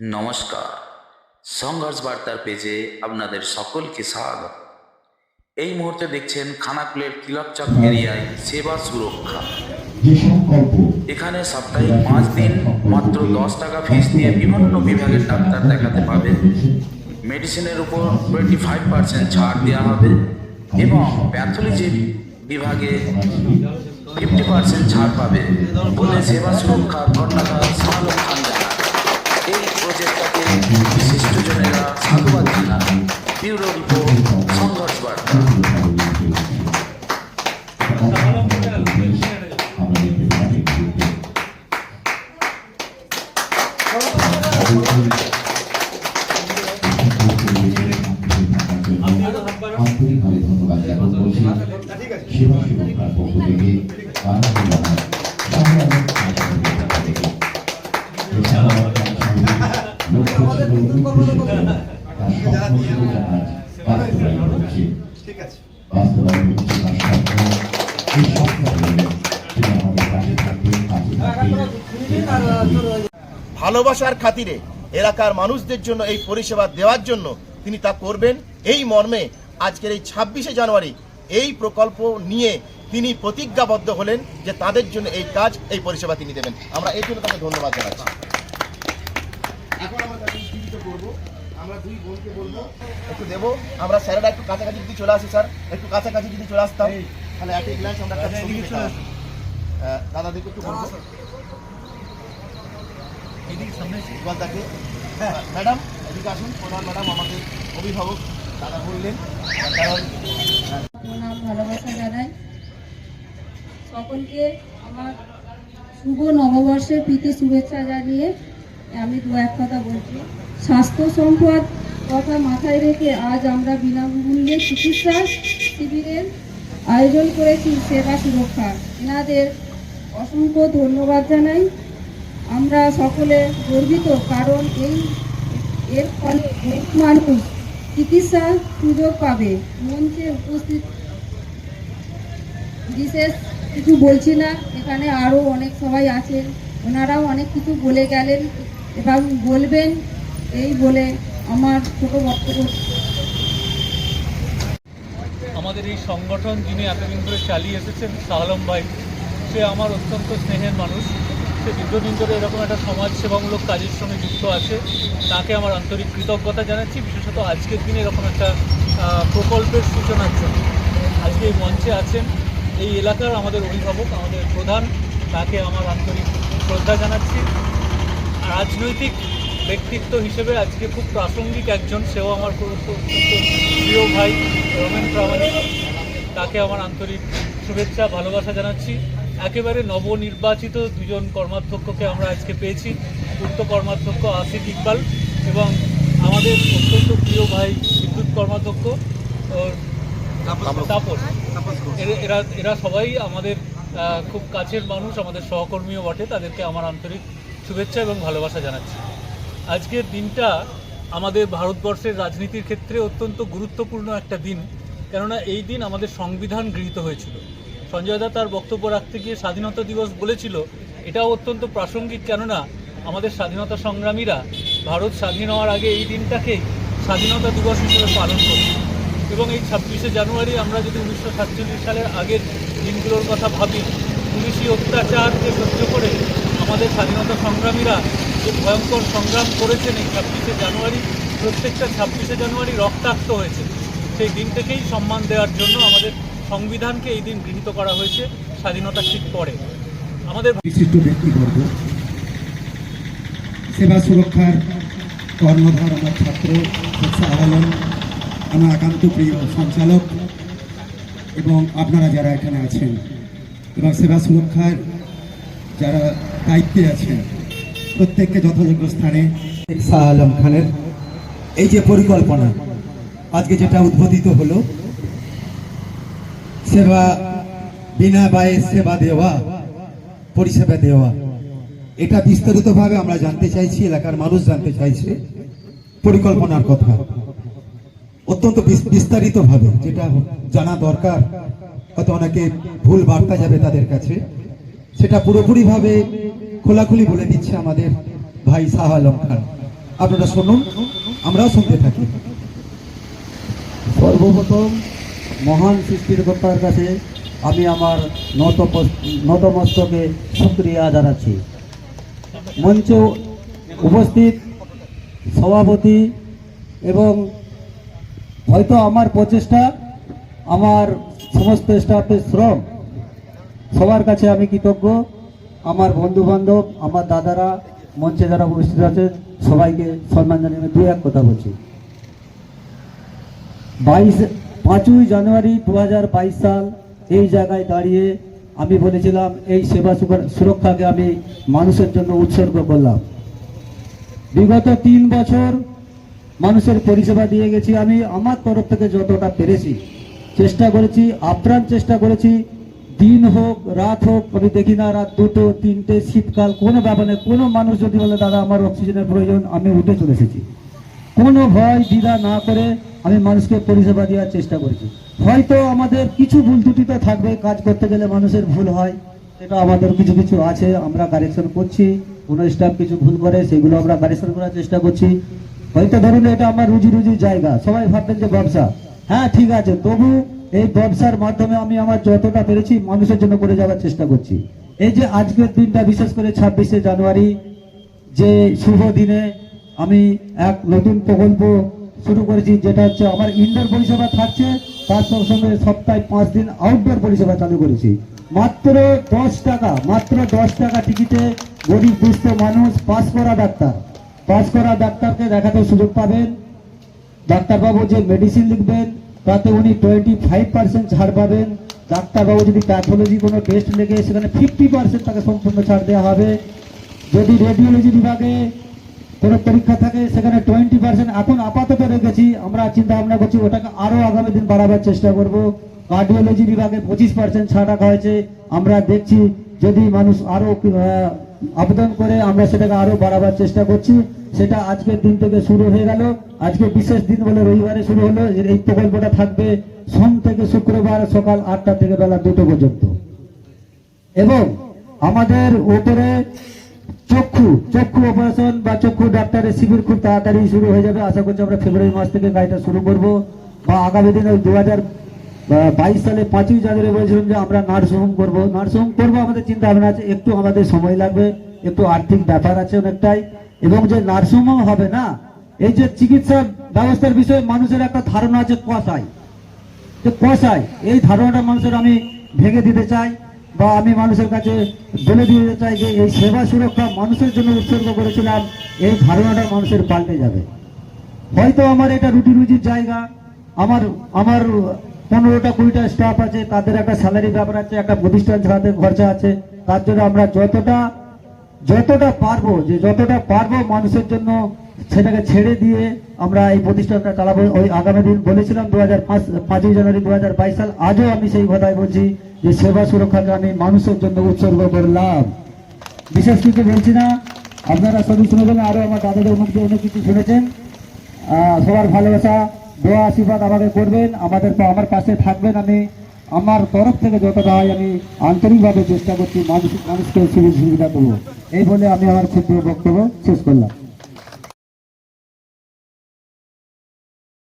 নমস্কার। সংঘর্ষ বার্তার পেজে আপনাদের সকলকে স্বাগত। এই মুহূর্তে দেখছেন খানাকুলের তিলকচক এরিয়ায় সেবা সুরক্ষা। এখানে সাপ্তাহিক পাঁচ দিন মাত্র দশ টাকা ফিস দিয়ে বিভিন্ন বিভাগের ডাক্তার দেখাতে পাবেন। মেডিসিনের উপর টোয়েন্টি ফাইভ পার্সেন্ট ছাড় দেওয়া হবে এবং প্যাথোলজি বিভাগে ফিফটি পার্সেন্ট ছাড় পাবে। বলে সেবা সুরক্ষা শাহরুখ খান প্রজেক্টটাকে বিশিষ্টজনেরা সাধুবাদ জানান ব্যুরো রিপোর্ট ভালোবাসার খাতিরে এলাকার মানুষদের জন্য এই পরিষেবা দেওয়ার জন্য তিনি তা করবেন। এই মর্মে আজকের এই ছাব্বিশে জানুয়ারি এই প্রকল্প নিয়ে তিনি প্রতিজ্ঞাবদ্ধ হলেন যে তাদের জন্য এই কাজ, এই পরিষেবা তিনি দেবেন। আমরা এই জন্য তাকে ধন্যবাদ জানাচ্ছি। এখন আমরা তাকে উজ্জীবিত করব আমরা দুই বোনকে বলব। একটু দেবো। আমরা স্যারেরা একটু কাছাকাছি যদি চলে আসি স্যার। একটু কাছাকাছি যদি চলে আসতাম তাহলে একই গ্লাস আমরা একটা ছবি। আহ, দাদাদেরকে একটু বলব। সুগন্ধাকে ম্যাডাম এদিকে আসুন। প্রধান ম্যাডাম আমাকে অভিভাবক দাদা বললেন। কারণ ভালোবাসা জানাই। সকলকে আমার শুভ নববর্ষের প্রীতি শুভেচ্ছা জানিয়ে আমি দু এক কথা বলছি। স্বাস্থ্য সম্পদ কথা মাথায় রেখে আজ আমরা বিনামূল্যে চিকিৎসা শিবিরের আয়োজন করেছি সেবা সুরক্ষা। এনাদের অসংখ্য ধন্যবাদ জানাই। আমরা সকলে গর্বিত কারণ এই এর ফলে মানুষ চিকিৎসার সুযোগ পাবে। মঞ্চে উপস্থিত বিশেষ কিছু বলছি না, এখানে আরও অনেক সবাই আছেন। ওনারাও অনেক কিছু বলে গেলেন এবং বলবেন। এই বলে আমার ছোট বক্তব্য। আমাদের এই সংগঠন যিনি এতদিন ধরে চালিয়ে এসেছেন শাহলম ভাই, সে আমার অত্যন্ত স্নেহের মানুষ। সে দীর্ঘদিন ধরে এরকম একটা সমাজ সেবামূলক কাজের সঙ্গে যুক্ত আছে। তাকে আমার আন্তরিক কৃতজ্ঞতা জানাচ্ছি, বিশেষত আজকের দিনে এরকম একটা প্রকল্পের সূচনার জন্য। আজকে এই মঞ্চে আছেন এই এলাকার আমাদের অভিভাবক, আমাদের প্রধান। তাকে আমার আন্তরিক শ্রদ্ধা জানাচ্ছি। রাজনৈতিক ব্যক্তিত্ব হিসেবে আজকে খুব প্রাসঙ্গিক একজন সেও আমার খুব প্রিয় ভাই রমেন প্রামাণিক। তাকে আমার আন্তরিক শুভেচ্ছা ভালোবাসা জানাচ্ছি। একেবারে নবনির্বাচিত দুজন কর্মাধ্যক্ষকে আমরা আজকে পেয়েছি পূর্ত কর্মাধ্যক্ষ আসিফ ইকবাল এবং আমাদের অত্যন্ত প্রিয় ভাই বিদ্যুৎ কর্মাধ্যক্ষ তাপস এরা- এরা এরা সবাই আমাদের খুব কাছের মানুষ আমাদের সহকর্মীও বটে তাদেরকে আমার আন্তরিক শুভেচ্ছা এবং ভালোবাসা জানাচ্ছি। আজকের দিনটা আমাদের ভারতবর্ষের রাজনীতির ক্ষেত্রে অত্যন্ত গুরুত্বপূর্ণ একটা দিন, কেননা এই দিন আমাদের সংবিধান গৃহীত হয়েছিল। সঞ্জয় দা তার বক্তব্য রাখতে গিয়ে স্বাধীনতা দিবস বলেছিল, এটাও অত্যন্ত প্রাসঙ্গিক, কেননা আমাদের স্বাধীনতা সংগ্রামীরা ভারত স্বাধীন হওয়ার আগে এই দিনটাকে স্বাধীনতা দিবস হিসেবে পালন করি এবং এই ছাব্বিশে জানুয়ারি আমরা যদি উনিশশো সাতচল্লিশ সালের আগের দিনগুলোর কথা ভাবি, পুলিশি অত্যাচারকে সহ্য করে আমাদের স্বাধীনতা সংগ্রামীরা যে ভয়ঙ্কর সংগ্রাম করেছেন এই ছাব্বিশে জানুয়ারি, প্রত্যেকটা ছাব্বিশে জানুয়ারি রক্তাক্ত হয়েছে। সেই দিন থেকেই সম্মান দেওয়ার জন্য আমাদের সংবিধানকে এই দিন গৃহীত করা হয়েছে স্বাধীনতার ঠিক পরে। আমাদের বিশিষ্ট ব্যক্তিবর্গ, সেবা সুরক্ষার কর্ণধার আমার ছাত্র আলম আমার একান্ত প্রিয় সঞ্চালক, এবং আপনারা যারা এখানে আছেন, এবং সেবা সুরক্ষার যারা দায়িত্বে আছেন প্রত্যেককে যথাযোগ্য স্থানে। শাহ আলম খানের এই যে পরিকল্পনা, আজকে যেটা উদ্বোধিত হলো, সেবা বিনা ব্যয়ে সেবা দেওয়া, পরিষেবা দেওয়া, এটা বিস্তারিতভাবে আমরা জানতে চাইছি, এলাকার মানুষ জানতে চাইছে, পরিকল্পনার কথা। অত্যন্ত বিস- বিস্তারিতভাবে যেটা জানা দরকার, হয়তো অনেকে ভুল বার্তা যাবে তাদের কাছে, সেটা পুরোপুরিভাবে খোলাখুলি বলে দিচ্ছে আমাদের ভাই শাহ আলম খান। আপনারা শুনুন, আমরাও শুনতে থাকি। সর্বপ্রথম মহান সৃষ্টিকর্তার কাছে আমি আমার নত নতমস্তকে শুক্রিয়া জানাচ্ছি। মঞ্চে উপস্থিত সভাপতি এবং হয়তো আমার প্রচেষ্টা, আমার সমস্ত স্টাফের শ্রম, সবার কাছে আমি কৃতজ্ঞ। আমার বন্ধু বান্ধব আমার দাদারা মঞ্চে যারা উপস্থিত আছেন, সবাইকে সম্মান জানিয়ে দু এক কথা বলছি। বাইশ, পাঁচই জানুয়ারি দু হাজার বাইশ সাল এই জায়গায় দাঁড়িয়ে আমি বলেছিলাম, এই সেবা সুর- সুরক্ষাকে আমি মানুষের জন্য উৎসর্গ করলাম। বিগত তিন বছর মানুষের পরিষেবা দিয়ে গেছি আমি। আমার তরফ থেকে যতটা পেরেছি, চেষ্টা করেছি, আপ্রাণ চেষ্টা করেছি দিন হোক, রাত হোক, আমি দেখি না রাত দুটো, তিনটে, শীতকাল, কোনো ব্যাপার নেই। কোনো মানুষ যদি বলে, দাদা, আমার অক্সিজেনের প্রয়োজন, আমি উঠে চলে এসেছি। কোনো ভয়, দ্বিধা না করে আমি মানুষকে পরিষেবা দেওয়ার চেষ্টা করেছি। হয়তো আমাদের কিছু ভুল ত্রুটি তো থাকবে, কাজ করতে গেলে মানুষের ভুল হয়। সেটা আমাদের কিছু কিছু আছে, আমরা কারেকশন করছি। কোনো স্টাফ কিছু ভুল করে, সেগুলো আমরা কারেকশন করার চেষ্টা করছি। হয়তো ধরুন এটা আমার রুজি রুজির জায়গা। সবাই ভাববেন যে ব্যবসা। হ্যাঁ ঠিক আছে। তবু এই ব্যবসার মাধ্যমে আমি আমার যতটা পেরেছি মানুষের জন্য করে যাওয়ার চেষ্টা করছি। এই যে আজকের দিনটা বিশেষ করে ছাব্বিশে জানুয়ারি, যে শুভ দিনে আমি এক নতুন প্রকল্প শুরু করেছি, যেটা হচ্ছে আমার ইনডোর পরিষেবা থাকছে, তার সঙ্গে সঙ্গে সপ্তাহে পাঁচ দিন আউটডোর পরিষেবা চালু করেছি। মাত্র দশ টাকা, মাত্র দশ টাকা টিকিটে গরিব, দুস্থ মানুষ, পাস করা ডাক্তার। পাস করা ডাক্তারকে দেখাতে সুযোগ পাবেন। ডাক্তারবাবু যে মেডিসিন লিখবেন তাতে উনি টোয়েন্টি ফাইভ পার্সেন্ট ছাড় পাবেন। ডাক্তারবাবু যদি প্যাথোলজি কোনো টেস্ট লেগে, সেখানে ফিফটি পার্সেন্ট তাকে সম্পূর্ণ ছাড় দেওয়া হবে। যদি রেডিওলজি বিভাগে কোনো পরীক্ষা থাকে, সেখানে টোয়েন্টি পার্সেন্ট এখন আপাতত রেখেছি, আমরা চিন্তা ভাবনা করছি ওটাকে আরও আগামী দিন বাড়াবার চেষ্টা করব। কার্ডিওলজি বিভাগে পঁচিশ পার্সেন্ট ছাড় রাখা হয়েছে। আমরা দেখছি যদি মানুষ আরও আবেদন করে আমরা সেটাকে আরও বাড়াবার চেষ্টা করছি। সেটা আজকের দিন থেকে শুরু হয়ে গেল। আজকে বিশেষ দিন বলে রবিবারে শুরু হলো। এই প্রকল্পটা থাকবে সোম থেকে শুক্রবার সকাল আটটা থেকে বেলা দুটো পর্যন্ত। এবং আমাদের উপরে চক্ষু চক্ষু অপারেশন বা চক্ষু ডাক্তারের শিবির খুব তাড়াতাড়ি শুরু হয়ে যাবে। আশা করছি আমরা ফেব্রুয়ারি মাস থেকে গাড়িটা শুরু করব। বা আগামী দিনে দু হাজার বাইশ সালে পাঁচই জানুয়ারি বলেছিলাম যে আমরা নার্সিংহোম করব। নার্সিংহোম করব আমাদের চিন্তা ভাবনা আছে, একটু আমাদের সময় লাগবে, একটু আর্থিক ব্যাপার আছে অনেকটাই। এবং যে নার্সিংহোম হবে না, এই যে চিকিৎসা ব্যবস্থার বিষয়ে মানুষের একটা ধারণা আছে কষায় যে কষায় এই ধারণাটা মানুষের আমি ভেঙে দিতে চাই বা আমি মানুষের কাছে বলে দিতে চাই যে এই সেবা সুরক্ষা মানুষের জন্য উৎসর্গ করেছিলাম, এই ধারণাটা মানুষের পাল্টে যাবে। হয়তো আমার এটা রুটি রুজির জায়গা, আমার আমার পনেরোটা, কুড়িটা স্টাফ আছে, তাদের একটা স্যালারি ব্যাপার আছে, একটা প্রতিষ্ঠান ছাড়াতে খরচা আছে। তার জন্য আমরা যতটা যতটা পারব, যে যতটা পারব মানুষের জন্য সেটাকে ছেড়ে দিয়ে আমরা এই প্রতিষ্ঠানটা চালাবো। ওই আগামী দিন বলেছিলাম দু হাজার পাঁচ, পাঁচই জানুয়ারি দু হাজার বাইশ সাল, আজও আমি সেই কথাই বলছি যে সেবা সুরক্ষাকে আমি মানুষের জন্য উৎসর্গ করলাম বিশেষ কিছু বলছি না। আপনারা সবই শুনেছেন আরও আমার দাদাদের মুখে অনেক কিছু শুনেছেন। সবার ভালোবাসা। দোয়া আশীর্বাদ আমাকে করবেন, আমাদের আমার পাশে থাকবেন আমি। আমার তরফ থেকে যতটা হয় আমি আন্তরিকভাবে চেষ্টা করছি মানুষ মানুষকে সুবিধা দেবো। এই বলে আমি আমার ক্ষেত্রে বক্তব্য শেষ করলাম।